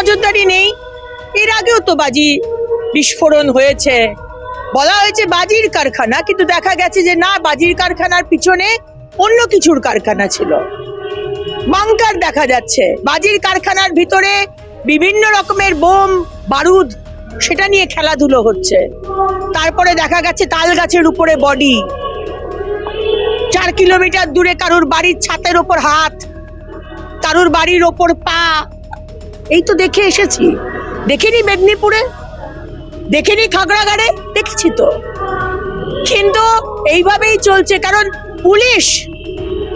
নজরদারি নেই। এর আগেও তো বাজি বিস্ফোরণ হয়েছে। বলা হয়েছে বাজির কারখানা, কিন্তু দেখা গেছে যে না, বাজির কারখানার পিছনে অন্য কিছুর কারখানা ছিল। বাংকার দেখা যাচ্ছে। বাজির কারখানার ভিতরে বিভিন্ন রকমের বোম, বারুদ, সেটা নিয়ে খেলাধুলো হচ্ছে। তারপরে দেখা গেছে তাল গাছের উপরে বডি। চার কিলোমিটার দূরে কারুর বাড়ির ছাতের ওপর হাত, কারুর বাড়ির ওপর পা এই তো দেখে এসেছি। দেখিনি মেদিনীপুরে? দেখিনি খাগড়াগাড়ে? দেখেছি তো। কিন্তু এইভাবেই চলছে, কারণ পুলিশ,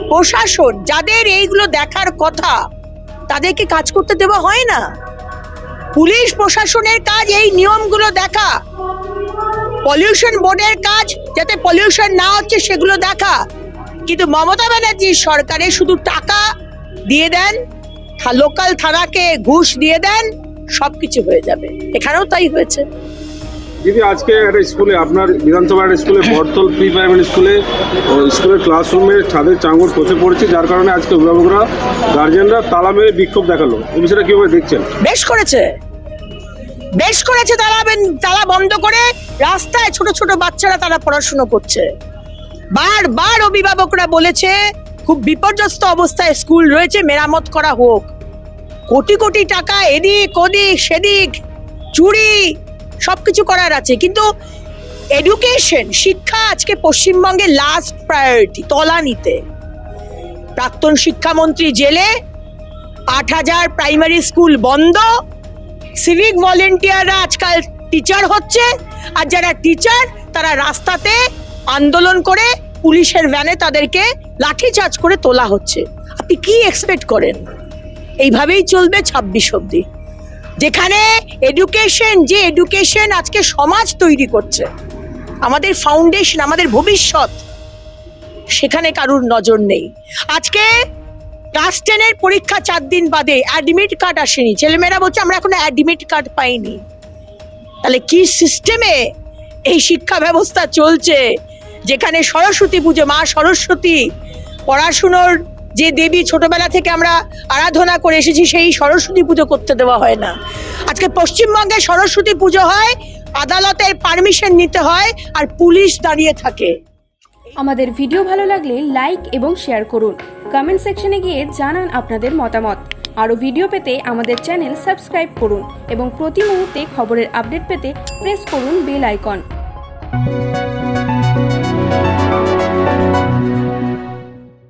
প্রশাসন যাদের এইগুলো দেখার কথা, তাদেরকে কাজ করতে দেওয়া হয় না। পুলিশ প্রশাসনের কাজ এই নিয়মগুলো দেখা। পলিউশন বোর্ডের কাজ যাতে পলিউশন না হচ্ছে সেগুলো দেখা। কিন্তু মমতা ব্যানার্জির সরকারে শুধু টাকা দিয়ে দেন লোকাল থানাকে ঘুষ দিয়ে দেন সবকিছু হয়ে যাবে। এখানেও তাই হয়েছে। দিদি আজকে একটা স্কুলে আপনার বিধানসভার স্কুলে বর্তল প্রি প্রাইমারি স্কুলে স্কুলের ক্লাসরুমে ছাদের চাঙ্গর খসে পড়েছে যার কারণে আজকে অভিভাবকরা গার্জেনরা তালা মেরে বিক্ষোভ দেখাল। এই বিষয়টা কীভাবে দেখছেন? বেশ করেছে। বেশ করেছে বেন- তালা বন্ধ করে রাস্তায় ছোট ছোট বাচ্চারা তারা পড়াশুনো করছে। বারবার অভিভাবকরা বলেছে খুব বিপর্যস্ত অবস্থায় স্কুল রয়েছে মেরামত করা হোক। কোটি কোটি টাকা এদিক, ওদিক, সেদিক, চুরি, সবকিছু করার আছে। কিন্তু এডুকেশন শিক্ষা আজকে পশ্চিমবঙ্গের লাস্ট প্রায়োরিটি তলানিতে প্রাক্তন শিক্ষামন্ত্রী জেলে আট হাজার প্রাইমারি স্কুল বন্ধ। সিভিক ভলেন্টিয়াররা আজকাল টিচার হচ্ছে, আর যারা টিচার তারা রাস্তাতে আন্দোলন করে পুলিশের ভ্যানে তাদেরকে লাঠিচার্জ করে তোলা হচ্ছে। আপনি কি এক্সপেক্ট করেন? এইভাবেই চলবে ছাব্বিশ অব্দি যেখানে এডুকেশন যে এডুকেশন আজকে সমাজ তৈরি করছে, আমাদের ফাউন্ডেশন আমাদের ভবিষ্যৎ, সেখানে কারুর নজর নেই। আজকে ক্লাস টেনের পরীক্ষা চার দিন বাদে অ্যাডমিট কার্ড আসেনি। ছেলেমেয়েরা বলছে, আমরা এখনও অ্যাডমিট কার্ড পাইনি। তাহলে কি সিস্টেমে এই শিক্ষা ব্যবস্থা চলছে? যেখানে সরস্বতী পুজো, মা সরস্বতী, পড়াশুনোর যে দেবী ছোটবেলা থেকে আমরা আরাধনা করে এসেছি, সেই সরস্বতী পুজো করতে দেওয়া হয় না। আজকে পশ্চিমবঙ্গে সরস্বতী পুজো হয়, আদালতের পারমিশন নিতে হয় আর পুলিশ দাঁড়িয়ে থাকে। আমাদের ভিডিও ভালো লাগলে লাইক এবং শেয়ার করুন। কমেন্ট সেকশনে গিয়ে জানান আপনাদের মতামত। আরও ভিডিও পেতে আমাদের চ্যানেল সাবস্ক্রাইব করুন এবং প্রতি মুহূর্তে খবরের আপডেট পেতে প্রেস করুন বেল আইকন